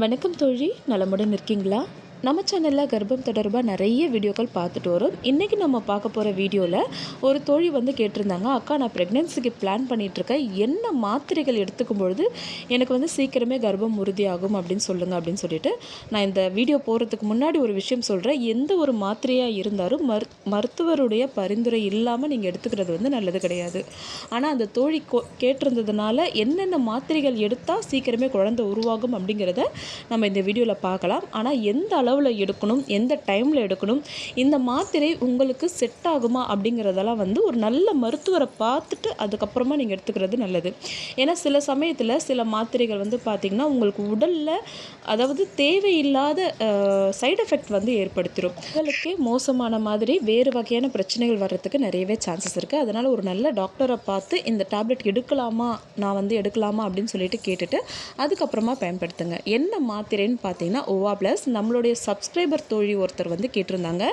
வணக்கம் தோழி. நலமுடன் இருக்கீங்களா? நம்ம சேனலில் கர்ப்பம் தொடர்பாக நிறைய வீடியோக்கள் பார்த்துட்டு வரும். இன்றைக்கி நம்ம பார்க்க போகிற வீடியோவில் ஒரு தோழி வந்து கேட்டிருந்தாங்க அக்கா நான் ப்ரெக்னென்சிக்கு பிளான் பண்ணிகிட்ருக்கேன் என்ன மாத்திரைகள் எடுத்துக்கும் பொழுது எனக்கு வந்து சீக்கிரமே கர்ப்பம் உறுதியாகும் அப்படின்னு சொல்லுங்கள் அப்படின்னு சொல்லிட்டு நான் இந்த வீடியோ போகிறதுக்கு முன்னாடி ஒரு விஷயம் சொல்கிறேன் எந்த ஒரு மாத்திரையாக இருந்தாலும் மரு மருத்துவருடைய பரிந்துரை இல்லாமல் நீங்கள் எடுத்துக்கிறது வந்து நல்லது கிடையாது. ஆனால் அந்த தோழி கேட்டிருந்ததுனால என்னென்ன மாத்திரைகள் எடுத்தால் சீக்கிரமே குழந்தை உருவாகும் அப்படிங்கிறத நம்ம இந்த வீடியோவில் பார்க்கலாம். ஆனால் எந்த அளவு அளவில் எடுக்கணும் எந்த டைமில் எடுக்கணும் இந்த மாத்திரை உங்களுக்கு செட் ஆகுமா அப்படிங்கிறதெல்லாம் வந்து ஒரு நல்ல மருத்துவரை பார்த்துட்டு அதுக்கப்புறமா நீங்கள் எடுத்துக்கிறது நல்லது. ஏன்னா சில சமயத்தில் சில மாத்திரைகள் வந்து பார்த்திங்கன்னா உங்களுக்கு உடலில் அதாவது தேவையில்லாத சைடு எஃபெக்ட் வந்து ஏற்படுத்திடும் உங்களுக்கே மோசமான மாதிரி வேறு வகையான பிரச்சனைகள் வர்றதுக்கு நிறையவே சான்சஸ் இருக்குது அதனால் ஒரு நல்ல டாக்டரை பார்த்து இந்த டேப்லெட் எடுக்கலாமா நான் வந்து எடுக்கலாமா அப்படின்னு சொல்லிட்டு கேட்டுட்டு அதுக்கப்புறமா பயன்படுத்துங்க. என்ன மாத்திரைன்னு பார்த்தீங்கன்னா ஓவா ப்ளஸ் நம்மளுடைய சப்ஸ்கிரைபர் தோழி ஒருத்தர் வந்து கேட்டிருந்தாங்க.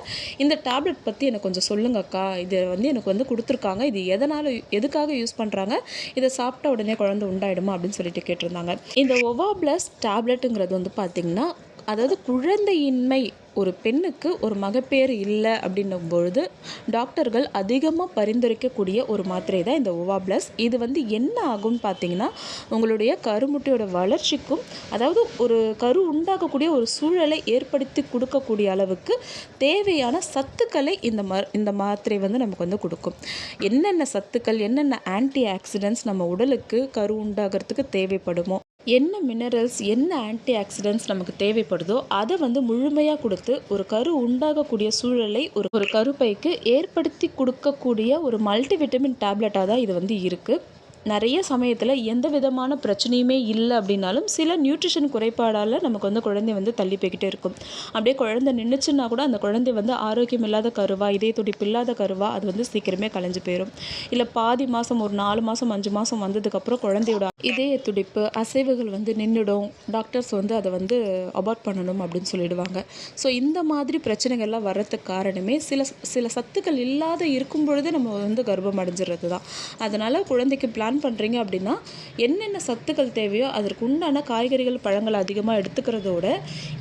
இந்த டேப்லெட் பற்றி எனக்கு கொஞ்சம் சொல்லுங்கக்கா. இது வந்து எனக்கு வந்து கொடுத்துருக்காங்க. இது எதனால் எதுக்காக யூஸ் பண்ணுறாங்க இதை சாப்பிட்ட உடனே குழந்தை உண்டாயிடுமா அப்படின்னு சொல்லிட்டு கேட்டிருந்தாங்க. இந்த ஒவா ப்ளஸ் டேப்லெட்டுங்கிறது வந்து பார்த்திங்கன்னா அதாவது குழந்தையின்மை ஒரு பெண்ணுக்கு ஒரு மகப்பேறு இல்லை அப்படின்னும் பொழுது டாக்டர்கள் அதிகமாக பரிந்துரைக்கக்கூடிய ஒரு மாத்திரை தான் இந்த ஓவா ப்ளஸ் இது வந்து என்ன ஆகும்னு பார்த்தீங்கன்னா உங்களுடைய கருமுட்டையோட வளர்ச்சிக்கும் அதாவது ஒரு கரு உண்டாகக்கூடிய ஒரு சூழலை ஏற்படுத்தி கொடுக்கக்கூடிய அளவுக்கு தேவையான சத்துக்களை இந்த ம இந்த மாத்திரை வந்து நமக்கு வந்து கொடுக்கும். என்னென்ன சத்துக்கள் என்னென்ன ஆன்டி ஆக்சிடென்ட்ஸ் நம்ம உடலுக்கு கரு உண்டாகிறதுக்கு தேவைப்படுமோ என்ன மினரல்ஸ் என்ன ஆன்டி ஆக்சிடென்ட்ஸ் நமக்கு தேவைப்படுதோ அதை வந்து முழுமையாக கொடுத்து ஒரு கரு உண்டாகக்கூடிய சூழலை ஒரு ஒரு கருப்பைக்கு ஏற்படுத்தி கொடுக்கக்கூடிய ஒரு மல்டிவிட்டமின் டேப்லெட்டாக தான் இது வந்து இருக்குது நிறைய சமயத்தில் எந்த விதமான பிரச்சனையுமே இல்லை அப்படின்னாலும் சில நியூட்ரிஷன் குறைபாடால் நமக்கு வந்து குழந்தை வந்து தள்ளி போய்கிட்டே இருக்கும். அப்படியே குழந்தை நின்றுச்சுன்னா கூட அந்த குழந்தை வந்து ஆரோக்கியம் இல்லாத கருவா இதே துடிப்பு இல்லாத கருவா அது வந்து சீக்கிரமே கலைஞ்சு போயிடும் இல்லை பாதி மாதம் ஒரு நாலு மாதம் அஞ்சு மாதம் வந்ததுக்கப்புறம் குழந்தையோட இதய துடிப்பு அசைவுகள் வந்து நின்றுடும் டாக்டர்ஸ் வந்து அதை வந்து அபார்ட் பண்ணணும் அப்படின்னு சொல்லிடுவாங்க. ஸோ இந்த மாதிரி பிரச்சனைகள்லாம் வர்றதுக்கு காரணமே சில சில சத்துக்கள் இல்லாத இருக்கும் பொழுதே நம்ம வந்து கர்ப்பம் அடைஞ்சிடுறது தான் அதனால் குழந்தைக்கு பிளான் பண்ணுறீங்க அப்படின்னா என்னென்ன சத்துக்கள் தேவையோ அதற்கு உண்டான காய்கறிகள் பழங்கள் அதிகமாக எடுத்துக்கிறதோட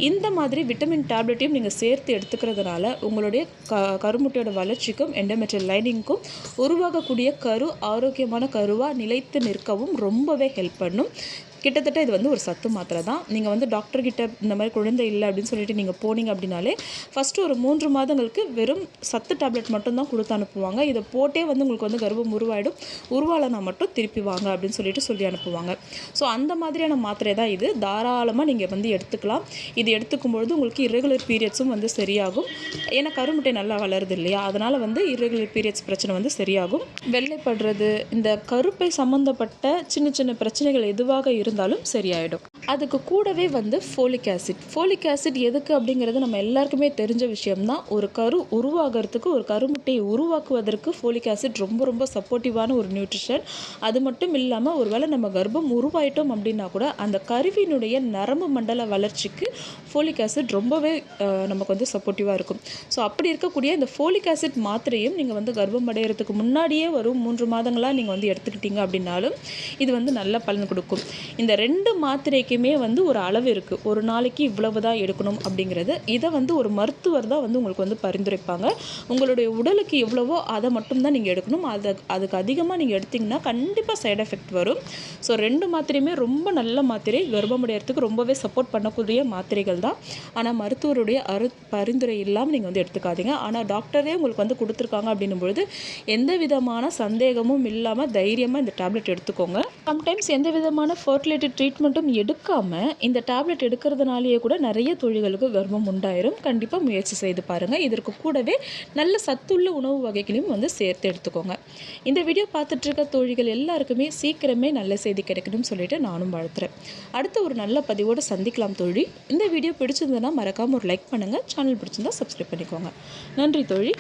இந்த மாதிரி விட்டமின் டேப்லெட்டையும் நீங்கள் சேர்த்து எடுத்துக்கிறதுனால உங்களுடைய க கருமுட்டையோட வளர்ச்சிக்கும் எண்டமெட்ரியல் லைனிங்க்கும் உருவாகக்கூடிய கரு ஆரோக்கியமான கருவாக நிலைத்து நிற்கவும் ரொம்பவே helper, ¿no? கிட்டத்தட்ட இது வந்து ஒரு சத்து மாத்திரை தான். நீங்கள் வந்து டாக்டர்கிட்ட இந்த மாதிரி குழந்தை இல்லை அப்படின்னு சொல்லிட்டு நீங்கள் போனீங்க அப்படின்னாலே ஃபஸ்ட்டு ஒரு மூன்று மாதங்களுக்கு வெறும் சத்து டேப்லெட் மட்டும்தான் கொடுத்து அனுப்புவாங்க. இதை போட்டே வந்து உங்களுக்கு வந்து கர்ப்பம் உருவாயிடும். உருவாலனா மட்டும் திருப்பி வாங்க அப்படின்னு சொல்லிட்டு சொல்லி அனுப்புவாங்க. ஸோ அந்த மாதிரியான மாத்திரை தான் இது. தாராளமாக நீங்கள் வந்து எடுத்துக்கலாம். இது எடுத்துக்கும் பொழுது உங்களுக்கு இரகுலர் பீரியட்ஸும் வந்து சரியாகும். ஏன்னா கருமுட்டை நல்லா வளருது இல்லையா? அதனால் வந்து இரகுலர் பீரியட்ஸ் பிரச்சனை வந்து சரியாகும். வெள்ளைப்படுறது இந்த கருப்பை சம்மந்தப்பட்ட சின்ன சின்ன பிரச்சனைகள் எதுவாக இருந்தால் இருந்தாலும் சரியாயிடும். அதுக்கு கூடவே வந்து ஃபோலிக் ஆசிட் ஃபோலிக் ஆசிட் எதுக்கு அப்படிங்கிறது நம்ம எல்லாருக்குமே தெரிஞ்ச விஷயம்தான் ஒரு கரு உருவாகிறதுக்கு ஒரு கருமுட்டையை உருவாக்குவதற்கு ஃபோலிக் ஆசிட் ரொம்ப ரொம்ப சப்போர்ட்டிவான ஒரு நியூட்ரிஷன் அது மட்டும் இல்லாமல் ஒருவேளை நம்ம கர்ப்பம் உருவாயிட்டோம் அப்படின்னா கூட அந்த கருவினுடைய நரம்பு மண்டல வளர்ச்சிக்கு ஃபோலிக் ஆசிட் ரொம்பவே நமக்கு வந்து சப்போர்ட்டிவாக இருக்கும். ஸோ அப்படி இருக்கக்கூடிய இந்த ஃபோலிக் ஆசிட் மாத்திரையும் நீங்கள் வந்து கர்ப்பம் அடைகிறதுக்கு முன்னாடியே வரும். மூன்று மாதங்களாக நீங்கள் வந்து எடுத்துக்கிட்டீங்க அப்படின்னாலும் இது வந்து நல்ல பலன் கொடுக்கும். இந்த ரெண்டு மாத்திரைக்கு எல்லாத்துக்குமே வந்து ஒரு அளவு இருக்குது ஒரு நாளைக்கு இவ்வளவு தான் எடுக்கணும் அப்படிங்கிறது. இதை வந்து ஒரு மருத்துவர் தான் வந்து உங்களுக்கு வந்து பரிந்துரைப்பாங்க. உங்களுடைய உடலுக்கு எவ்வளவோ அதை மட்டும்தான் நீங்கள் எடுக்கணும். அதை அதுக்கு அதிகமாக நீங்கள் எடுத்திங்கன்னா கண்டிப்பாக சைடு எஃபெக்ட் வரும். ஸோ ரெண்டு மாத்திரையுமே ரொம்ப நல்ல மாத்திரை. கர்ப்பமடையறதுக்கு ரொம்பவே சப்போர்ட் பண்ணக்கூடிய மாத்திரைகள் தான். ஆனால் மருத்துவருடைய அரு பரிந்துரை இல்லாமல் நீங்கள் வந்து எடுத்துக்காதீங்க. ஆனால் டாக்டரே உங்களுக்கு வந்து கொடுத்துருக்காங்க அப்படின்னும் பொழுது எந்த விதமான சந்தேகமும் இல்லாமல் தைரியமாக இந்த டேப்லெட் எடுத்துக்கோங்க. சம்டைம்ஸ் எந்த விதமான ஃபர்டிலிட்டி ட்ரீட்மெண்ட்டும் எடுக்க எடுக்காமல் இந்த டேப்லெட் எடுக்கிறதுனாலேயே கூட நிறைய தொழில்களுக்கு கர்ப்பம் உண்டாயிரும். கண்டிப்பாக முயற்சி செய்து பாருங்கள் இதற்கு கூடவே நல்ல சத்துள்ள உணவு வகைகளையும் வந்து சேர்த்து எடுத்துக்கோங்க. இந்த வீடியோ பார்த்துட்ருக்க தொழில்கள் எல்லாருக்குமே சீக்கிரமே நல்ல செய்தி கிடைக்கணும்னு சொல்லிட்டு நானும் வாழ்த்துறேன். அடுத்த ஒரு நல்ல பதிவோடு சந்திக்கலாம் தோழி. இந்த வீடியோ பிடிச்சிருந்ததுன்னா மறக்காமல் ஒரு லைக் பண்ணுங்கள் சேனல் பிடிச்சிருந்தா சப்ஸ்கிரைப் பண்ணிக்கோங்க. நன்றி தோழி.